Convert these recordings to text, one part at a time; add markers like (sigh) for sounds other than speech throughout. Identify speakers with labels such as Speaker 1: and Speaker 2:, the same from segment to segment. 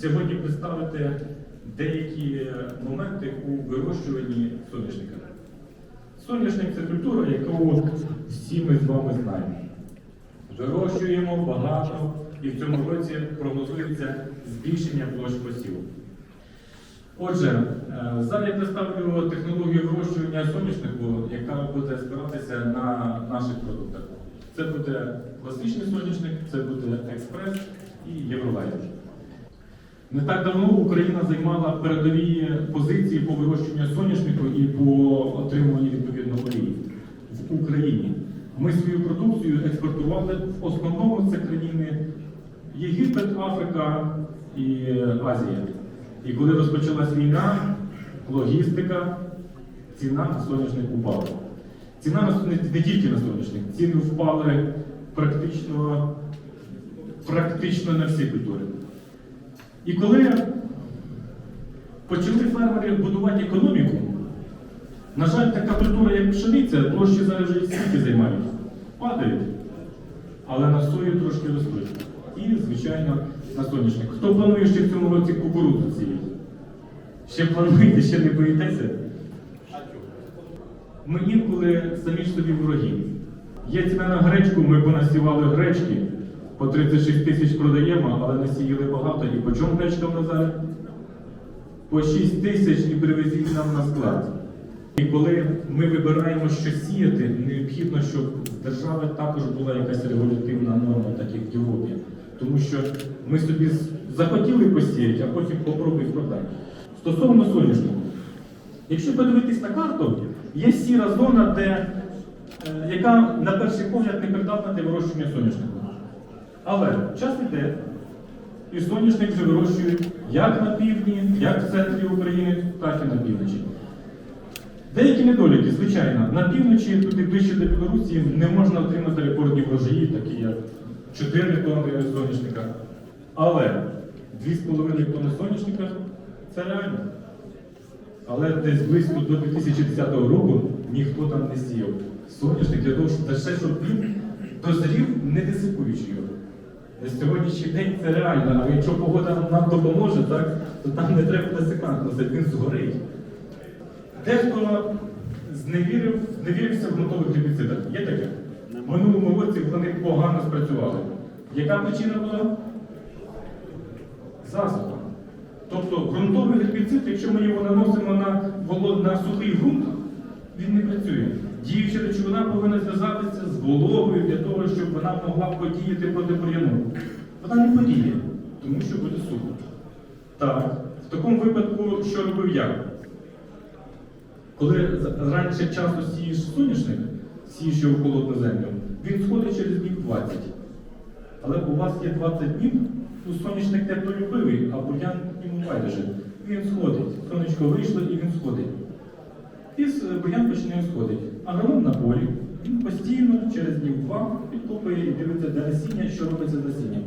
Speaker 1: сьогодні представити деякі моменти у вирощуванні соняшника. Соняшник це культура, яку всі ми з вами знаємо. Вирощуємо багато і в цьому році прогнозується збільшення площ посіву. Отже, е, зараз я представлю технологію вирощування соняшнику, яка буде спиратися на наших продуктах. Це буде класичний соняшник, це буде експрес і євролайнер. Не так давно Україна займала передові позиції по вирощуванню соняшнику і по отримуванню відповідно олії в Україні. Ми свою продукцію експортували в основному це країни Єгипет, Африка і Азія. І коли розпочалась війна, логістика, ціна на соняшник упала. Ціна на не тільки на соняшник, ціни впали практично, практично на всі культури. І коли почали фермери будувати економіку, на жаль, така культура, як пшениця, площі зараз вже скільки займають. Падають. Але на сою трошки ростуть. І, звичайно, на соняшник. Хто планує ще в цьому році кукурудзу сіяти? Ще плануєте, ще не боїтеся? Ми інколи самі собі вороги. Є ціна на гречку, ми понасівали гречки. По 36 тисяч продаємо, але насіяли багато. І по чому гречка в Назарі? По 6 тисяч і привезіть нам на склад. І коли ми вибираємо, що сіяти, необхідно, щоб в держави також була якась регулятивна норма, так як в Європі. Тому що ми собі захотіли посіяти, а потім попробуй продати. Стосовно соняшнику, якщо подивитись на карту, є сіра зона, де, е, яка на перший погляд не придатна для вирощування соняшнику. Але час іде, і соняшник вже вирощують як на півдні, як в центрі України, так і на півночі. Деякі недоліки, звичайно, на півночі, туди ближче до Білорусі, не можна отримати рекордні врожаї, такі як 4 тонни соняшника. Але 2,5 тонни соняшника це реально. Але десь близько до 2010 року ніхто там не сіяв. Соняшник для того, щоб та ще, щоб він дозрів, не десикуючи його. На сьогоднішній день це реально, а якщо погода нам допоможе, так, то там не треба десикант, він згорить. Дехто зневірив, зневірився в ґрунтових гербіцидах. Є таке? В минулому році вони погано спрацювали. Яка причина була? Засуха. Тобто ґрунтовий гербіцид, якщо ми його наносимо на, на сухий ґрунт, він не працює. Діюча речовина повинна зв'язатися з вологою для того, щоб вона могла подіяти проти бур'яну. Вона не подіє, тому що буде сухо. Так, в такому випадку, що робив я? Коли раніше часу сієш соняшник, сієш його в холодну землю, він сходить через днів 20. Але у вас є 20 днів, ну, соняшник теплолюбивий, а бур'ян йому байдуже. Він сходить. Сонечко вийшло і він сходить. З- бур'ян починає сходити. Агроном на полі, він постійно через днів два підкопує і дивиться, де насіння, що робиться з насінням.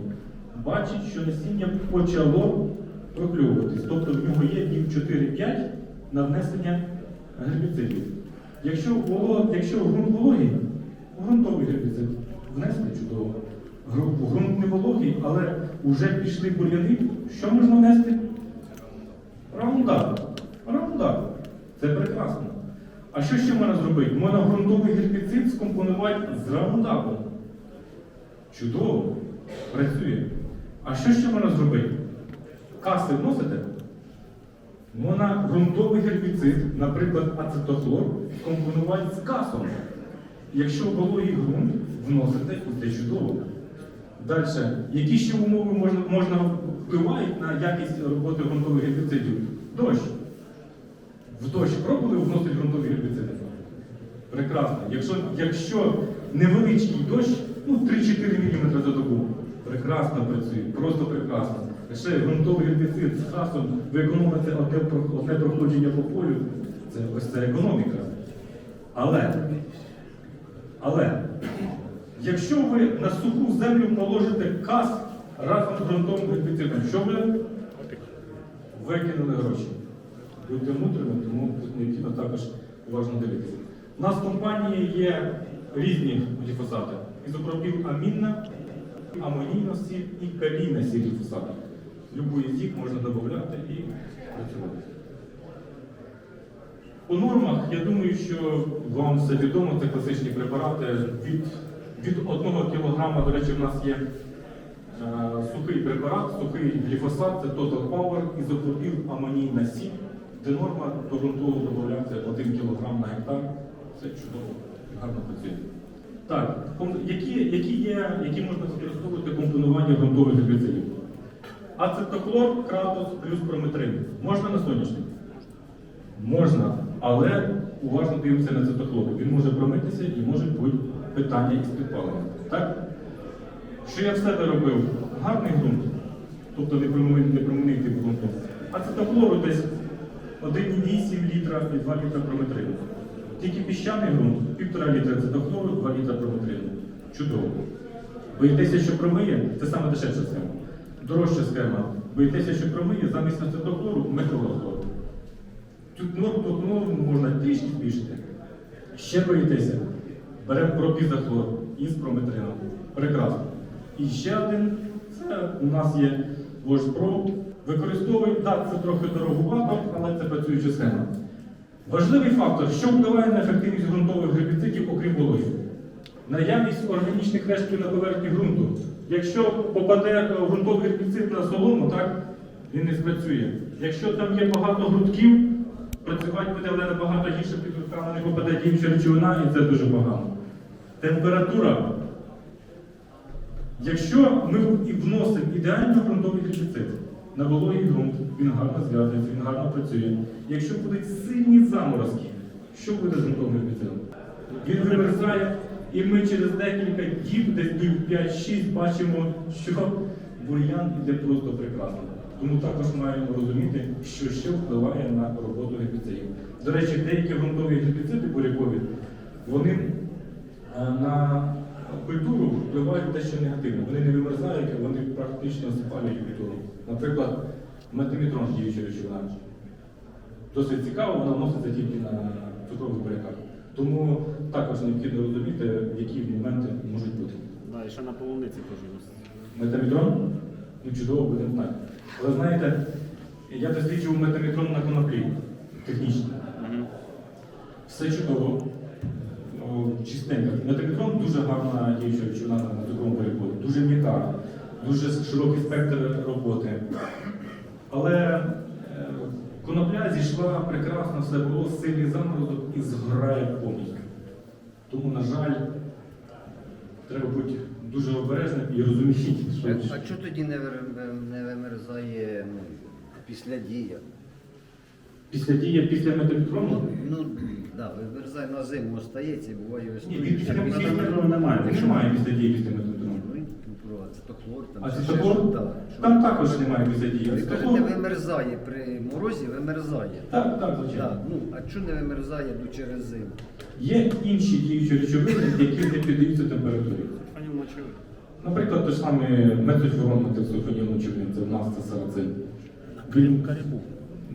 Speaker 1: Бачить, що насіння почало прокльовуватись. Тобто в нього є днів 4-5 на внесення гербіцидів. Якщо, якщо ґрунт вологий, ґрунтовий гербіцид внесли чудово. Гру- Ґрунт не вологий, але вже пішли бур'яни. Що можна внести? Раундап. Раундап. Це прекрасно. А що ще можна зробити? Можна ґрунтовий гербіцид скомпонувати з раундапом. Чудово. Працює. А що ще можна зробити? Каси вносите? Можна ґрунтовий гербіцид, наприклад, ацетохлор, скомпонувати з касом. Якщо вологий ґрунт вносите, це чудово. Далі, які ще умови можна, можна впливають на якість роботи ґрунтових гербіцидів? Дощ. В дощ пробували вносити ґрунтові гербіциди? Прекрасно. Якщо, якщо невеличкий дощ, ну 3-4 мм за добу, прекрасно працює, просто прекрасно. Ще ґрунтовий гербіцид з хасом, ви економите одне, проходження по полю, це ось це економіка. Але, але, якщо ви на суху землю положите кас разом з ґрунтовим гербіцидом, що ви викинули гроші? Будьте мудрими, тому тут необхідно також уважно дивитися. У нас в компанії є різні гліфосати. Ізопропіл амінна амонійна сіль і калійна сіль гліфосату. Любу із їх можна додати і працювати. По нормах, я думаю, що вам все відомо, це класичні препарати. Від, від 1 кг, до речі, в нас є е, сухий препарат, сухий гліфосат, це Total Power, ізопропіл амонійна сіль, де норма до ґрунтового 1 кг на гектар. Це чудово, гарно працює. Так, які, які, є, які можна використовувати компонування ґрунтових гербіцидів? Ацетохлор, кратос плюс прометрин. Можна на соняшник? Можна, але уважно дивимося на цитохлор. Він може промитися і може бути питання із підпаленням. Так? Що я в себе робив? Гарний ґрунт, тобто не тип ґрунту. А цитохлору десь 1,8 літра і 2 літра прометрину. Тільки піщаний ґрунт, 1,5 літра цитохлору, 2 літра прометрину. Чудово. Боїтеся, що промиє, це саме дешевша схема. Дорожча схема. Боїтеся, що промиє, замість ацетохлору метилохлору. Тут норму, тут можна трішки збільшити. Ще боїтеся. Беремо пропізахлор із прометрином. Прекрасно. І ще один, це у нас є Вожпро. Використовуємо, так, це трохи дороговато, але це працююча схема. Важливий фактор, що впливає на ефективність ґрунтових гербіцидів, окрім вологи. Наявність органічних рештків на поверхні ґрунту. Якщо попаде ґрунтовий гербіцид на солому, так, він не спрацює. Якщо там є багато грудків, працювати буде але набагато гірше під грудками не попаде діюча речовина, і це дуже погано. Температура. Якщо ми вносимо ідеально ґрунтовий гербіцид на вологий ґрунт, він гарно зв'язується, він гарно працює. Якщо будуть сильні заморозки, що буде з ґрунтовим гербіцидом? Він вимерзає, і ми через декілька діб, десь днів 5-6, бачимо, що бур'ян іде просто прекрасно. Тому також маємо розуміти, що ще впливає на роботу гербіцидів. До речі, деякі ґрунтові гербіциди бурякові, вони е, на культуру впливають дещо негативно. Вони не вимерзають, вони практично спалюють культуру. Наприклад, метамітрон діюча речовина. Досить цікаво, вона вноситься тільки на цукрових буряках. Тому також необхідно розуміти, які моменти можуть бути.
Speaker 2: Да, і ще на полуниці теж у.
Speaker 1: Метамітрон? Ну чудово будемо знати. Але знаєте, я досліджував метамітрон на коноплі технічно. Все чудово, О, чистенько. Метамітрон дуже гарна діюча речовина на цукровому переході, дуже м'яка, дуже широкий спектр роботи. Але е, конопля зійшла прекрасно, все було сильний заморозок і згорає повністю. Тому, на жаль, треба бути дуже обережним і розуміти, що
Speaker 3: А чого тоді не, вимерзає ну, після дія?
Speaker 1: після дії, після метамітрону
Speaker 3: Ну, да, вимерзає на зиму остається буває ось
Speaker 1: Ні, після
Speaker 3: надо-
Speaker 1: немає. Немає після дії після метрону.
Speaker 3: Ацетохлор, там
Speaker 1: А
Speaker 3: ще
Speaker 1: цитохлор?
Speaker 3: щось, да, що-
Speaker 1: Там також немає.
Speaker 3: Ви
Speaker 1: Цитохлор-
Speaker 3: кажете, вимерзає при морозі, вимерзає.
Speaker 1: Так, так, звичайно.
Speaker 3: Да, ну, а чого не вимерзає ну, через зиму?
Speaker 1: Є інші діючі речовини, які не піддаються температурі. Наприклад, той ж самий мецельфурон тексофонілу човін, це в нас це сарацин. Він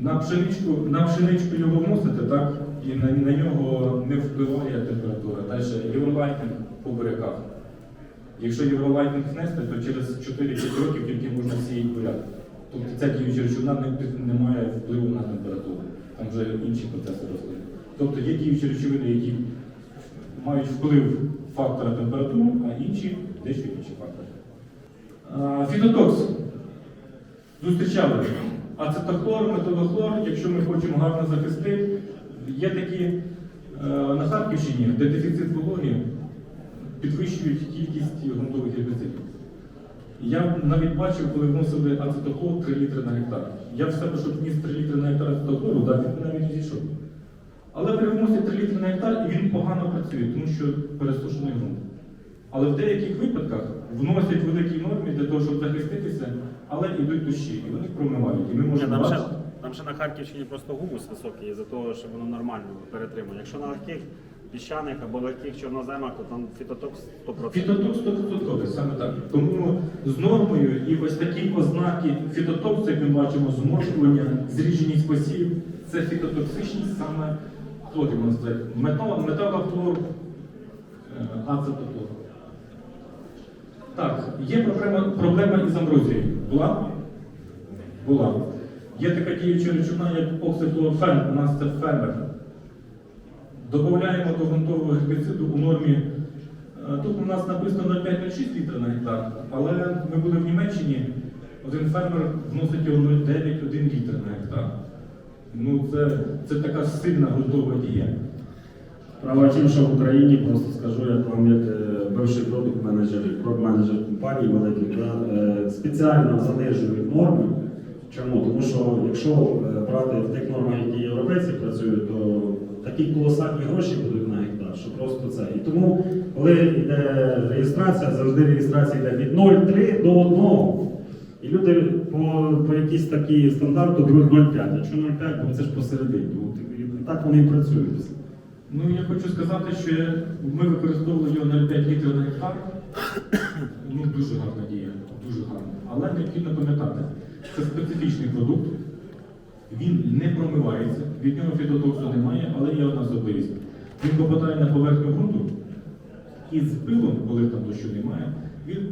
Speaker 1: на пшеничку, на пшеничку його вносите, так, і на, на нього не впливає температура. Далі євролайтинг по буряках. Якщо євролайтинг внести, то через 4-5 років тільки можна сіяти буряк. Тобто ця діюча речовина не, не має впливу на температуру. Там вже інші процеси росли. Тобто є діючі речовини, які мають вплив фактора температури, а інші дещо інші фактори. Фітотокс. Зустрічали. Ацетохлор, методохлор, якщо ми хочемо гарно захистити, є такі е, на Харківщині, де дефіцит вологи підвищують кількість ґрунтових гербіцидів. Я навіть бачив, коли вносили ацетохлор 3 літри на гектар. Я в себе, щоб вніс 3 літри на гектар ацетохлору, да, він навіть зійшов. Але при вносі 3 літри на гектар і він погано працює, тому що пересушений ґрунт. Але в деяких випадках вносять великі норми для того, щоб захиститися, але йдуть дощі, і вони промивають. І ми можемо бачити.
Speaker 2: там ще на Харківщині просто гумус високий, із-за того, що воно нормально перетримує. Якщо на легких піщаних або легких чорноземах, то там фітотокс 100%.
Speaker 1: Фітотокс 100% саме так. Тому з нормою і ось такі ознаки фітотоксу, як ми бачимо, зморшування, зріженість посів, це фітотоксичність саме хлорів, можна сказати. Метал, металохлор, е, ацетохлор. Так, є проблема, проблема із амброзією. Була? Була. Є така діюча речовина, як оксифлорофен, у нас це фермер. Додаємо до ґрунтового гербіциду у нормі. е, Тут у нас написано 0,5-0,6 літра на гектар, але ми були в Німеччині, один фермер вносить його 0,9-1 літр на гектар. Ну, це, це така сильна ґрунтова дія.
Speaker 2: Справа в тім, що в Україні просто скажу, як вам як е, бивший продукт менеджер, продакт-менеджер компанії великих, е, спеціально занижують норми. Чому? Тому що якщо брати в тих нормах, які європейці працюють, то такі колосальні гроші будуть на гектар, що просто це. І тому, коли йде реєстрація, завжди реєстрація йде від 0,3 до 1. І люди по, по якійсь такій стандарту беруть 0,5. Якщо 0,5, то це ж посередині. Так вони і працюють.
Speaker 1: Ну, я хочу сказати, що ми використовували його 0,5 літрів на гектар. Ну, дуже гарна дія, дуже гарна. Але необхідно пам'ятати, це специфічний продукт, він не промивається, від нього фітотоксу немає, але є одна особливість. Він попадає на поверхню ґрунту і з пилом, коли там дощу немає, він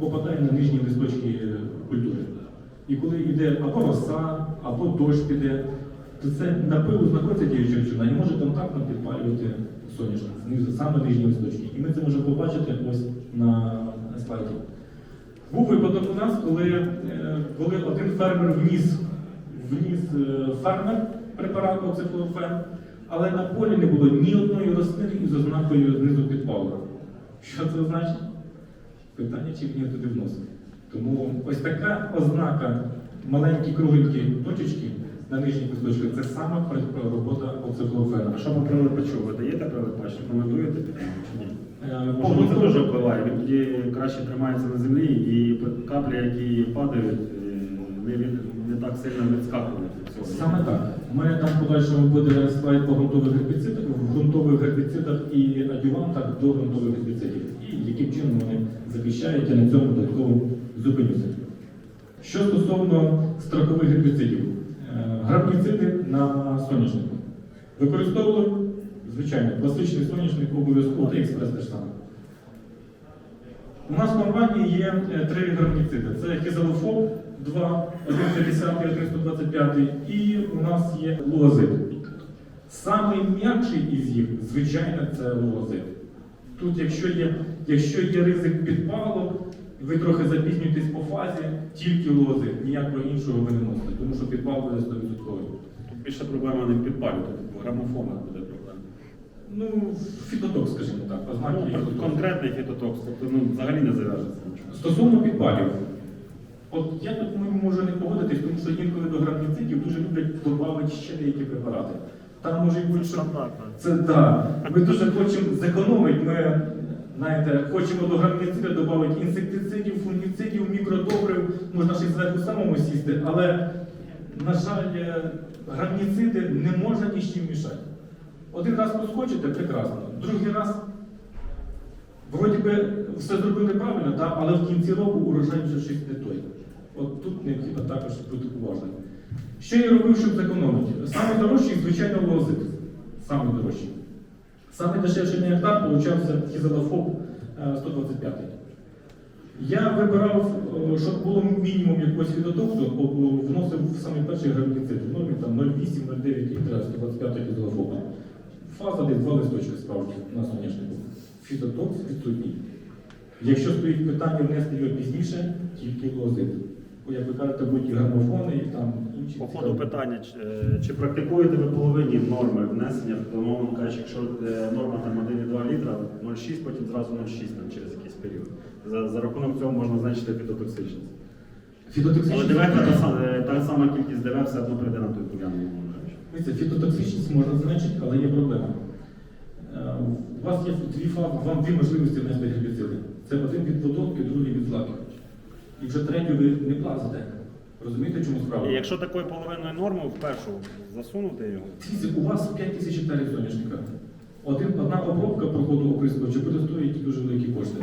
Speaker 1: попадає на нижні листочки культури. І коли йде або роса, або дощ піде, то це на пилу знаходиться діюча речовина і може контактно підпалювати соняшник, знизу, саме нижні листочки. І ми це можемо побачити ось на слайді. Був випадок у нас, коли, е, коли один фермер вніс, вніс е, фермер препарат оцифлофен, але на полі не було ні одної рослини із ознакою знизу підпалу. Що це значить? Питання, чи він туди вносить. Тому ось така ознака маленькі кругленькі точечки на нижніх листочках це саме робота оцифлофена.
Speaker 2: А що по прилипачу? Ви даєте прилипач? Рекомендуєте ні?
Speaker 1: Е,
Speaker 2: Може, це дуже впливає. Він тоді краще тримається на землі і каплі, які падають, е, не, від, не так сильно відскакують від цього.
Speaker 1: Саме так. Мене там в подальшому буде слайд по ґрунтових гербіцидах, ґрунтових гербіцидах і адювантах до ґрунтових гербіцидів. І яким чином вони захищають, я на цьому додатково зупинюся. Що стосовно строкових гербіцидів, Е, гербіциди на соняшнику. Використовували, звичайно, класичний соняшник обов'язково та експрес теж саме. У нас в компанії є е, три гербіциди. Це хізалофоб 2, 150, 125 і у нас є луазид. Самий м'якший із їх, звичайно, це луазид. Тут, якщо є, якщо є ризик підпалу, ви трохи запізнюєтесь по фазі, тільки луазид, ніякого іншого ви не носите, тому що підпал буде 100%.
Speaker 2: Тут більше проблема не в підпалі, тут в грамофонах буде проблема.
Speaker 1: Ну, фітоток, скажімо так, ознаки
Speaker 2: Ну,
Speaker 1: фітотоксу.
Speaker 2: конкретний фітотокс, тобто ну, взагалі не зав'яжеться нічого.
Speaker 1: Стосовно підпалів, от я тут можу не погодитись, тому що інколи до гербіцидів дуже люблять додати ще деякі препарати. Там може бути, що це так. Ми дуже хочемо зекономити. Ми знаєте, хочемо до гербіцида додати інсектицидів, фунгіцидів, мікродобрив, можна ще зверху самому сісти, але, на жаль, е, не можна ні з чим мішати. Один раз проскочите, прекрасно. Другий раз Вроді би все зробили правильно, так, але в кінці року урожай вже щось не той. От тут необхідно також бути уважним. Що я робив, щоб зекономити? Саме дорожчий, звичайно, лозит. Саме дорожчий. Саме дешевший на гектар получався хізелофоб е, 125. Я вибирав, е, щоб було мінімум якогось о, вносив в самий перший гербіцид. В нормі 0,8-0,9 літра 125 хізелофоба. Фаза десь два листочки справді на соняшнику. Фітотокс відсутній. Якщо стоїть питання внести його пізніше, тільки лозит. Бо, як ви кажете, будуть і грамофони, і там інші.
Speaker 2: По ходу питання, чи, е, чи практикуєте ви половинні норми внесення, то мовно кажучи, якщо е, норма там 1,2 літра, 0,6, потім зразу 0,6 там, через якийсь період. За, за рахунок цього можна значити фітотоксичність. Але
Speaker 1: Фітотоксичність.
Speaker 2: ДВ та, е, та сама кількість ДВ все одно прийде на той.
Speaker 1: Дивіться, фітотоксичність можна зменшити, але є проблема. У вас є дві фази, вам дві можливості внести гербіциди. Це один від водонки, другий. І вже третю ви не плазите. Розумієте, чому справа?
Speaker 2: І якщо такою половиною норми в першу засунути його,
Speaker 1: Дивіться, у вас 5 тисяч гектарів соняшника. Один, одна обробка проходу оприскувача буде стоїти дуже великі кошти.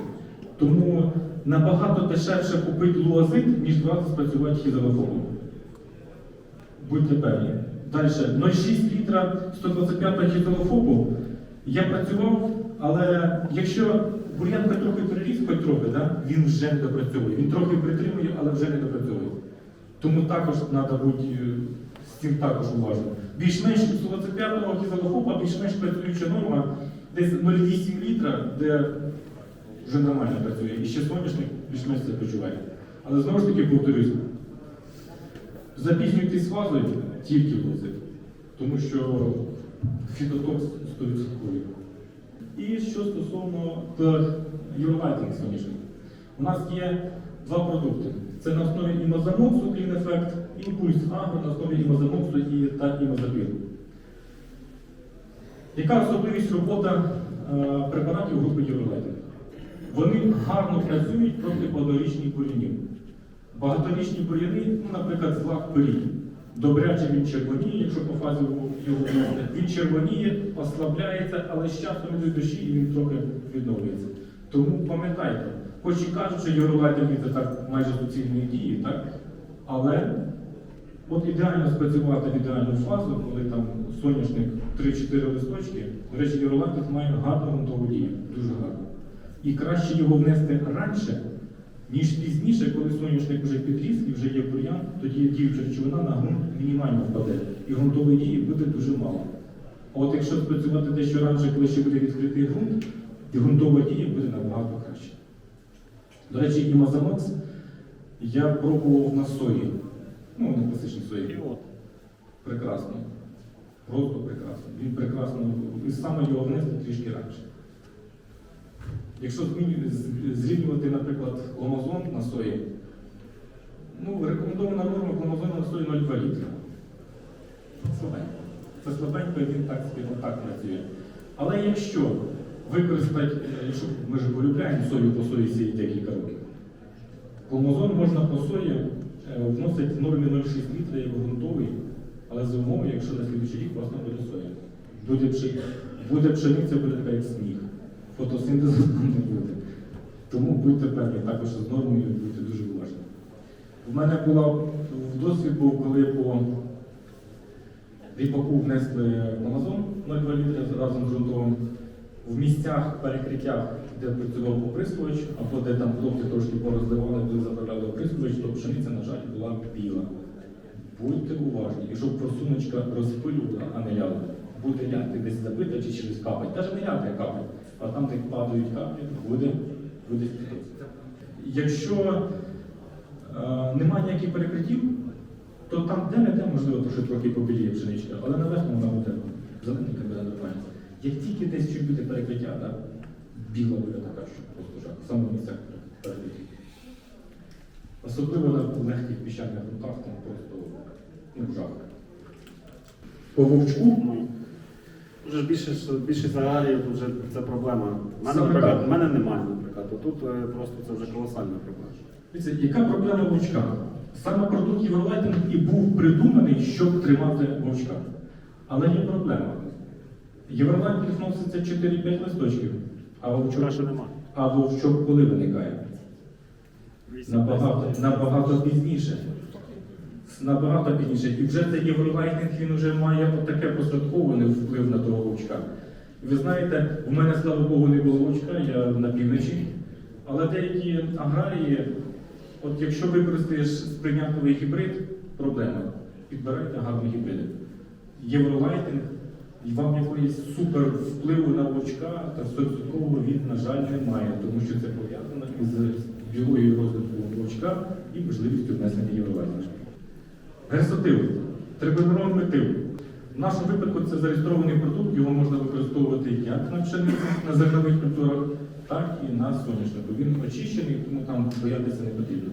Speaker 1: Тому набагато дешевше купити луазит, ніж два спрацювати хізелофобом. Будьте певні. Далі 0,6 літра 125 хізелофобу Я працював, але якщо бур'янка трохи приріс, хоч да, він вже не допрацьовує. Він трохи притримує, але вже не допрацьовує. Тому також треба бути е, з цим також уважним. Більш-менш у 25-го кізалохопа більш-менш працююча норма десь 0,8 літра, де вже нормально працює. І ще соняшник більш-менш це почуває. Але знову ж таки повторюсь, запізнюйтесь фазою тільки в тому що фітотокс 100%. І що стосовно Eurolighting соняшник. У нас є два продукти. Це на основі імозамоксу, Clean Effect, імпульс агро на основі імозамоксу і та імозапір. Яка особливість робота е, препаратів групи Eurolighting? Вони гарно працюють проти багаторічних бур'янів. Багаторічні бур'яни, ну, наприклад, злак пирій. Добряче він червоніє, якщо по фазі його вносити. Він червоніє, ослабляється, але з часом йдуть дощі і він трохи відновлюється. Тому пам'ятайте, хоч і кажуть, що євролайтинг це так майже суцільної дії, так? але от ідеально спрацювати в ідеальну фазу, коли там соняшник 3-4 листочки, до речі, євролайтинг має гарну грунтову дію, дуже гарно. І краще його внести раніше, ніж пізніше, коли соняшник вже підріс і вже є бур'ян, тоді діюча речовина на ґрунт мінімально впаде. І ґрунтової дії буде дуже мало. А от якщо спрацювати дещо раніше, коли ще буде відкритий ґрунт, і ґрунтова дія буде набагато краще. До речі, імазамокс я пробував на сої. Ну, на класичній сої. Прекрасно. Просто прекрасно. Він прекрасно. І саме його внести трішки раніше. Якщо зрівнювати, наприклад, ломазон на сої, ну, рекомендована норма ломазону на сої 0,2 літра. Слабенько. Це слабенько, і він так собі так працює. Але якщо використати, е, якщо ми ж полюбляємо сою по сої сіяти декілька років, Кломозон можна по сої е, вносити в нормі 0,6 літра як ґрунтовий, але за умови, якщо на слідчий рік у вас не буде соя. Буде пшениця, буде така як сніг. Фотосинтезу (laughs) не буде. Тому будьте певні, також з нормою будьте дуже уважні. У мене була досвід був, коли по ріпаку внесли Амазон 0,2 літра разом з ґрунтовим. В місцях перекриттях, де працював оприскувач, або де там хлопці трошки порозливали, коли заправляли оприскувач, то пшениця, на жаль, була біла. Будьте уважні, і щоб просуночка розпилювала, а не ляла. Буде ляти десь забита чи через капать. Навіть не ляти, а капать. А там, де падають каплі, буде, буде. Якщо е, немає ніяких перекриттів, то там де-не-де, можливо, то що трохи побіліє пшеничка, але на верхньому вона буде зелененька буде нормально. Як тільки десь чуть буде перекриття, да, біла буде така, що просто жах, саме в місцях перекриттів. Особливо на легких піщаних ґрунтах, там просто ну, жах. По вовчку
Speaker 2: Ну, Вже ж більше, більшість аграріїв вже це проблема. У мене,
Speaker 1: Саме
Speaker 2: наприклад,
Speaker 1: так.
Speaker 2: в мене немає, наприклад. А тут е, просто це вже колосальна проблема.
Speaker 1: Дивіться, яка проблема вовчка? Саме продукт Євролайтинг і був придуманий, щоб тримати вовчка. Але є проблема. Євролайтинг вноситься 4-5 листочків, а вовчок,
Speaker 2: Краще немає.
Speaker 1: а вовчок коли виникає? Набагато, набагато пізніше. Набагато пізніше. І вже цей євролайтинг він вже має таке посадковий вплив на того вовчка. Ви знаєте, у мене, слава Богу, не було вовчка, я на півночі. Але деякі аграрії, от якщо використаєш сприйнятливий гібрид, проблема. Підбирайте гарні гібриди. Євролайтинг, і вам якоїсь супер впливу на вовчка та стовідсоткового він, на жаль, не має, тому що це пов'язано із біологією розвитку вовчка і можливістю внесення євролайтингу. Герсотил, трибенерон метил. В нашому випадку це зареєстрований продукт, його можна використовувати як на пшениці, на зернових культурах, так і на соняшнику. Він очищений, тому там боятися не потрібно.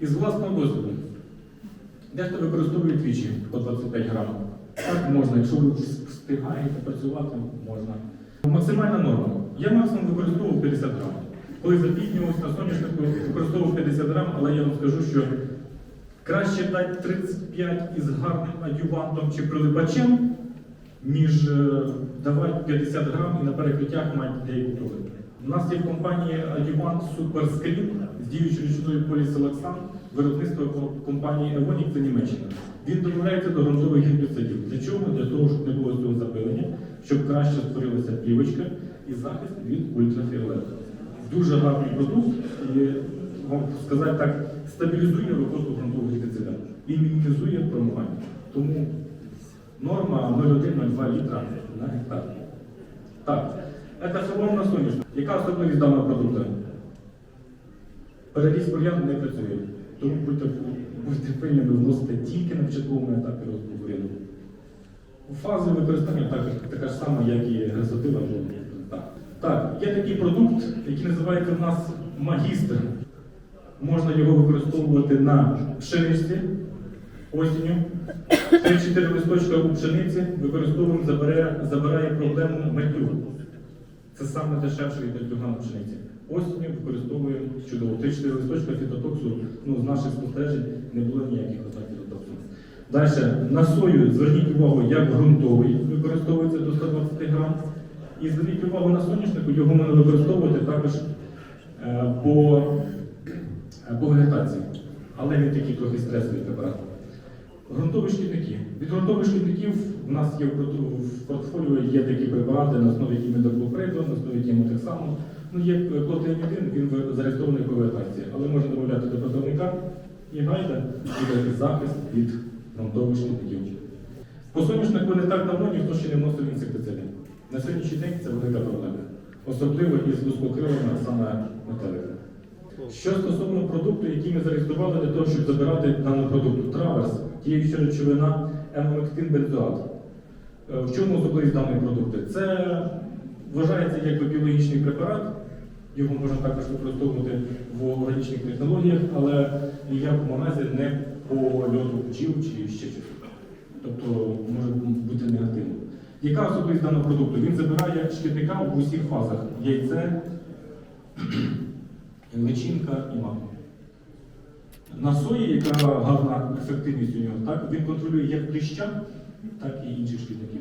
Speaker 1: Із власного досвіду. Дехто використовує двічі по 25 грамів. Так можна, якщо ви встигаєте працювати, можна. Максимальна норма. Я максимум використовував 50 грамів. Коли запізнювався на соняшнику, використовував 50 грам, але я вам скажу, що краще дати 35 із гарним адювантом чи прилипачем, ніж е, давати 50 грам і на перекриттях мати деяку трохи. У нас є в компанії Super Screen з діючою річною поліселексан, виробництво компанії Evonik, це Німеччина. Він додається до ґрунтових гербіцидів. Для чого? Для того, щоб не було цього запилення, щоб краще створилася плівочка і захист від ультрафіолету. Дуже гарний продукт і, можна сказати так, стабілізує роботу ґрунтового гербіцида і мінімізує промивання. Тому норма 0,1-0,2 літра на гектар. Так, це салон на соняшник. Яка особливість даного продукту? Переріз бур'ян не працює. Тому будьте, будьте пильними вносити тільки на початковому етапі розвитку бур'яну. Фази використання так, така ж сама, як і гризотива. Так. так, є такий продукт, який називається в нас магістр. Можна його використовувати на пшениці осінню. Три чотири листочка у пшениці використовуємо, забирає, забирає проблему метлю. Це саме дешевший метлюга на пшениці. Осінню використовуємо чудово. Три-чотири листочка фітотоксу, ну, з наших спостережень не було ніяких ознак фітотоксу. Далі, на сою зверніть увагу, як ґрунтовий використовується до 120 грам. І зверніть увагу на соняшнику, його можна використовувати також е, по, по вегетації. Але він такий трохи стресовий препарат. Грунтові шкідники. Від ґрунтових шкідників у нас є в портфоліо є такі препарати на основі імідоклоприду, на основі кімотексану. Ну, є клотиамідин, він зареєстрований по вегетації, але можна додати до продавника і гайда буде захист від ґрунтових шкідників. По соняшнику не так давно ніхто ще не вносив інсектициди. На сьогоднішній день це велика проблема. Особливо із лускокрилами саме метелика. Що стосовно продукту, який ми зареєстрували для того, щоб забирати даний продукт траверс, діюча речовина емомектин бензоат. Е, В чому особливість даної продукту? Це вважається як біологічний препарат, його можна також використовувати в органічних технологіях, але ніякому разі не по льоду бджіл чи ще щось. Тобто може бути негативним. Яка особливість даного продукту? Він забирає шкідника в усіх фазах яйце, личинка і мак. На сої, яка гарна ефективність у нього, так, він контролює як кліща, так і інших шкідників.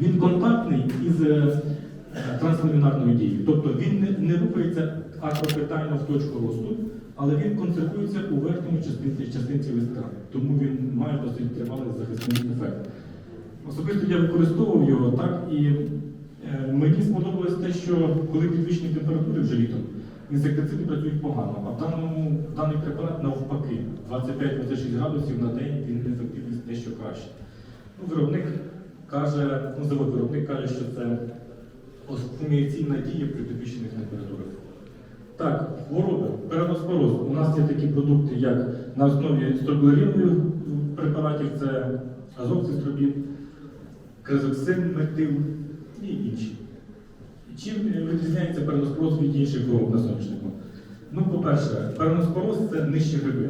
Speaker 1: Він контактний із е, трансламінарною дією. Тобто він не, рухається акропитально в точку росту, але він концентрується у верхньому частинці, частинці листка. Тому він має досить тривалий захисний ефект. Особисто я використовував його так, і е, мені сподобалось те, що коли підвищені температури вже літом, інсектициди працюють погано, а в даному даний препарат навпаки 25-26 градусів на день він ефективність дещо краще. Ну, виробник каже, ну, завод виробник каже, що це фумігаційна дія при підвищених температурах. Так, хвороби, переноспороз. У нас є такі продукти, як на основі стробулерінових препаратів, це азоцистробін, кризоксин, метил і інші. Чим е, відрізняється переноспороз від інших хвороб на соняшнику? Ну, по-перше, переноспороз це нижчі гриби.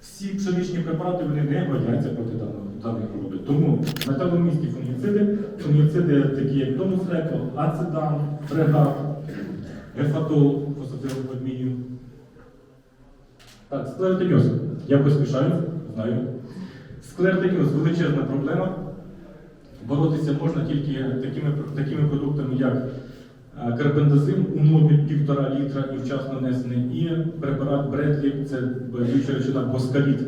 Speaker 1: Всі пшеничні препарати вони не годяться проти даної, хвороби. Тому на тому місці фунгіциди, фунгіциди такі як томуслеко, ацедан, фрегат, ефатол, фосфатилоподмінію. Так, склеротиніоз. Я поспішаю, знаю. Склеротиніоз величезна проблема. Боротися можна тільки такими, такими продуктами, як карбендазим у нормі півтора літра і вчасно внесений, і препарат Бредлі, це діюча речовина боскаліт.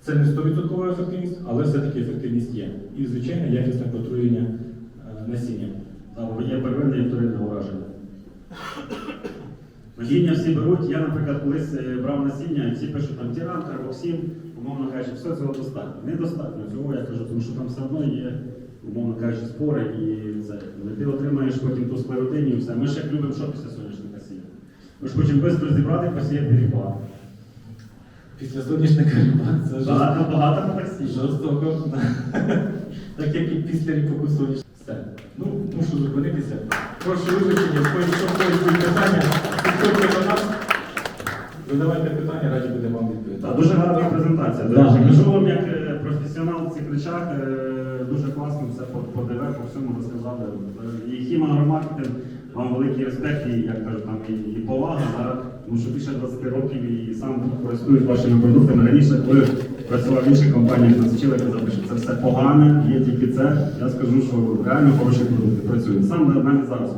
Speaker 1: Це не 100% ефективність, але все-таки ефективність є. І, звичайно, якісне протруєння е, насіння.
Speaker 2: Там є первинне і вторинне ураження. Насіння всі беруть. Я, наприклад, колись е, брав насіння, і всі пишуть там тиран, карбоксин, умовно кажучи, все цього достатньо. Недостатньо цього, я кажу, тому що там все одно є, умовно кажучи, спори і це. Коли ти отримаєш потім ту склеротині і все. Ми ж як любимо, що після сонячника сіяти. Ми ж хочемо швидко зібрати, посіяти ріпа.
Speaker 1: Після сонячника це жорстко.
Speaker 2: Багато, багато по таксі.
Speaker 1: Жорстоко. Так як і після ріпаку сонячного. Все. Ну, мушу зупинитися. Прошу вибачення, якщо хтось питання, підходьте до нас. Задавайте питання, раді будемо вам відповідати.
Speaker 2: Дуже гарна презентація. Кажу вам як професіонал в цих речах, е, дуже класно все по, по всьому розказали. Е, І хімагромаркетинг, вам великий респект і, як кажуть, там, і, повага зараз, тому що більше 20 років і сам користуюсь вашими продуктами. Раніше, коли працював в інших компаніях, нас вчили казати, що це все погане, є тільки це. Я скажу, що реально хороші продукти працюють. Сам навіть зараз